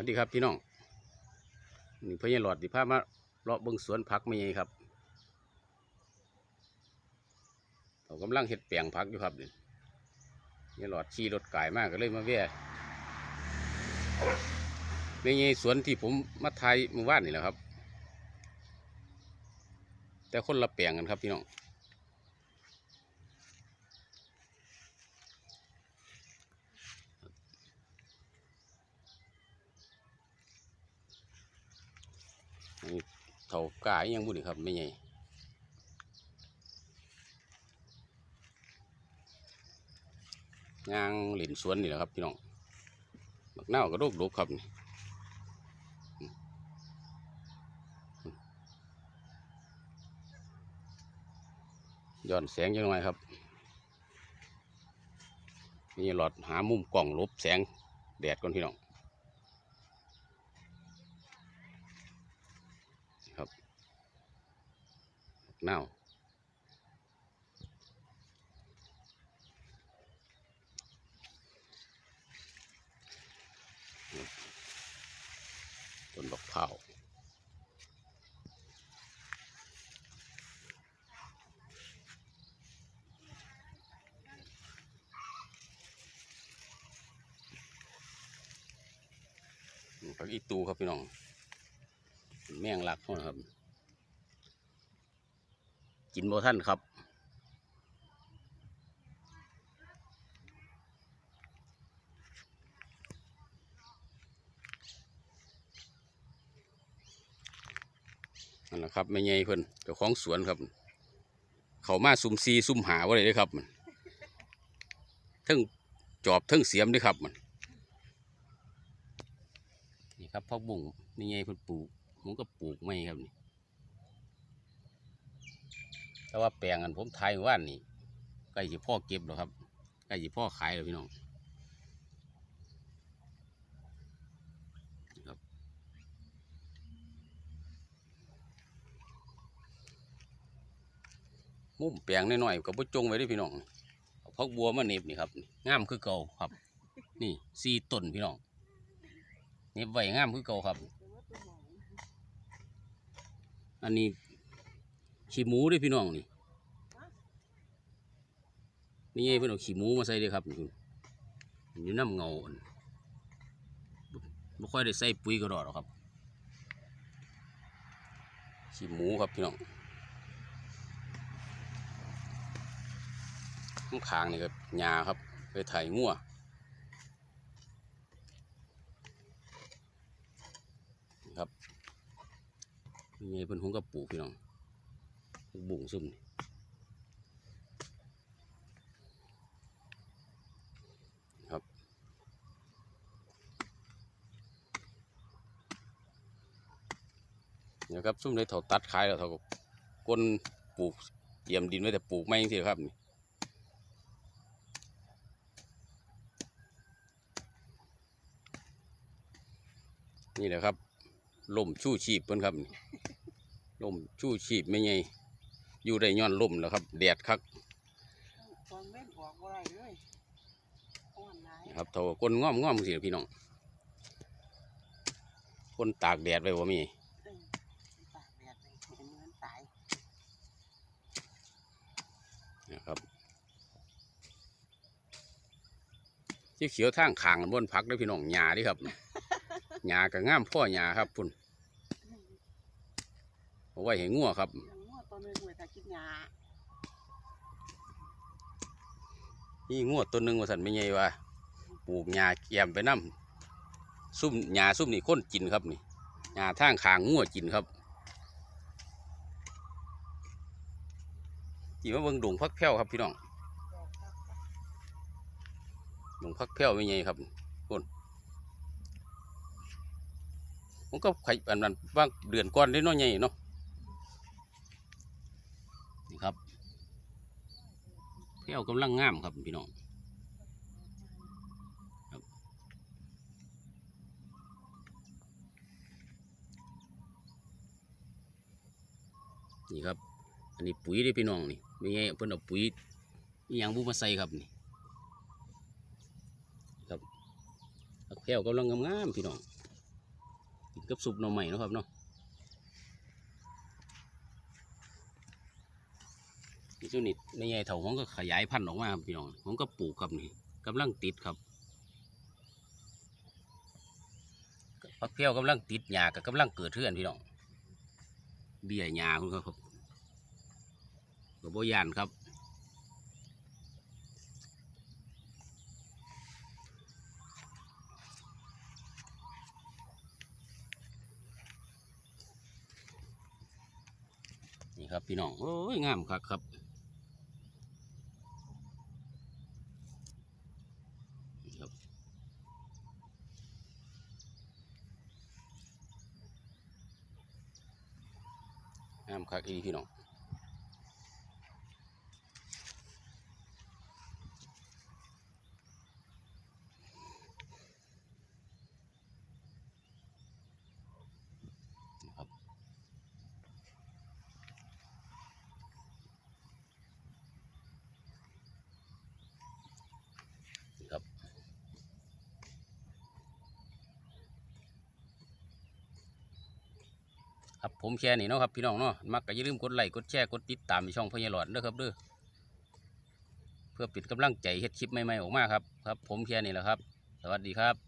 วัสดีครับพี่น้องนี่พญาหลอดที่พามาเลาะเบิ่งสวนผักไม่ใหญ่ครับเรากำลังเห็ดแปลงผักอยู่ครับนี่พญาหลอดขี่รถไก่มากก็เลยมาแว่ไม่ใหญ่สวนที่ผมมาไทยเมื่อวานนี่แหละครับ แต่คนละแปลงกันครับพี่น้อง นี่ เถากายยังบุนี่ครับไม่ใหญ่ยางหลินสวนนี่แหละครับพี่น้องบักเน่ากระโดกดกครับนี่ย้อนแสงยังไงครับนี่หลอดหามุมกล่องลบแสงแดดก่อนพี่น้อง ครับเน่าต้นดอกเผาผักอีตูครับพี่น้อง แมงลักเขาครับ กินโบท่านครับนั่นแหละครับไม่ใหญ่เพิ่นเจ้าของสวนครับ เขามาซุ่มซีซุ่มหาว่าเลยเด้อครับมันทั้งจอบทั้งเสียมด้วยครับมันนี่ครับพ่อบุ้งนี่ไงเพิ่นปลูก ผมก็ปลูกไม่ครับนี่แต่ว่าแปลงอันผมทายว่านนี่ใกล้จะพ่อเก็บแล้วครับใกล้จะพ่อขายแล้วพี่น้องครับมุ้มแปลงน้อยๆกับบุจงไว้ด้วยพี่น้องพักบัวมาเน็บนี่ครับงามคือเก่าครับ นี่สี่ต้นพี่น้องเน็บไว้งามคือเก่าครับ อันนี้ขี้หมูด้วยพี่น้องนี่นี่ไงเพื่อนเอาขี้หมูมาใส่เลยครับนี่คุณอยู่น้ำเงาไม่ค่อยได้ใส่ปุ๋ยกระดอดหรอกครับขี้หมูครับพี่น้องข้างนี่ครับหญ้าครับไปไถงัวนี่ครับนี่ ไงเพื่นหงกับปลูกพี่น้องบุ่งซุ่มนี่เนี่ยครับซุ่มได้เถาตัดขายแล้วเถาก็ก้นปลูกเยี่ยมดินไว้แต่ปลูกไม่ยังสิครับนี่นี่แหละครับล่มชู้ชีพเพิ่นครับนี่ ล่มชู้ชีพไม่ไงอยู่ได้ย้อนล่มแล้วครับแดดคักตอนเว้นออกบ่ได้เลยอ่อนหลายนะครับเถาก้นง่อมง่อมสิพี่น้องคนตากแดดไว้ว่ามีนะครับที่เขียวทางขางบนพักเด้พี่น้องหญ้าดิครับหญ้าก็ง่ามพ่อหญ้าครับพุ่น เอาไว้ให้งัวครับยังงัวตัวหนึงไว้ถ้ากินหญ้านี่งัวตัวหนึ่งว่าสันไม่ไงว่าปลูกหญ้าแกมไปน้ำซุ่มหญ้าซุ่มนี่คนกินครับนี่หญ้าทางขางงัวกินครับจีมาเบิ่งดงพักแพ้วครับพี่น้องดงพักแพ้วไม่ไงครับพุ่นผมก็ไข่อันนั้นว่างเดือนก่อนได้น้อยใหญ่เนาะนี่ครับ แพ้วกำลังงามครับพี่น้องนี่ครับ อันนี้ปุ๋ยได้พี่น้องนี่ไม่ไงเพิ่นเอาปุ๋ยอหย่างบุมาใส่ครับนี่ครับผักแพรวกำลังงามๆพี่น้องกับซุปหน่อใหม่นะครับเนาะ นี่จุนิดไม่ใหญ่เถาของก็ขยายพันธุ์ออกมาครับพี่น้องผมก็ปลูกครับนี่กำลังติดครับพักเพี้ยวกำลังติดหญ้ากับกำลังเกิดเทือนพี่น้องเบี้ยหญ้าคุณครับกับโบยานครับนี่ครับพี่น้องโอ้ยงามครับครับ ครับงามคักอีพี่น้อง ครับผมแค่นี้เนาะครับพี่น้องเนาะมักก็อย่าลืมกดไลค์กดแชร์กดติดตามในช่องพญาหลอดเด้อครับเด้อเพื่อปิดกำลังใจเฮ็ดคลิปใหม่ๆออกมาครับครับ ผมแค่นี้แหละครับ สวัสดีครับ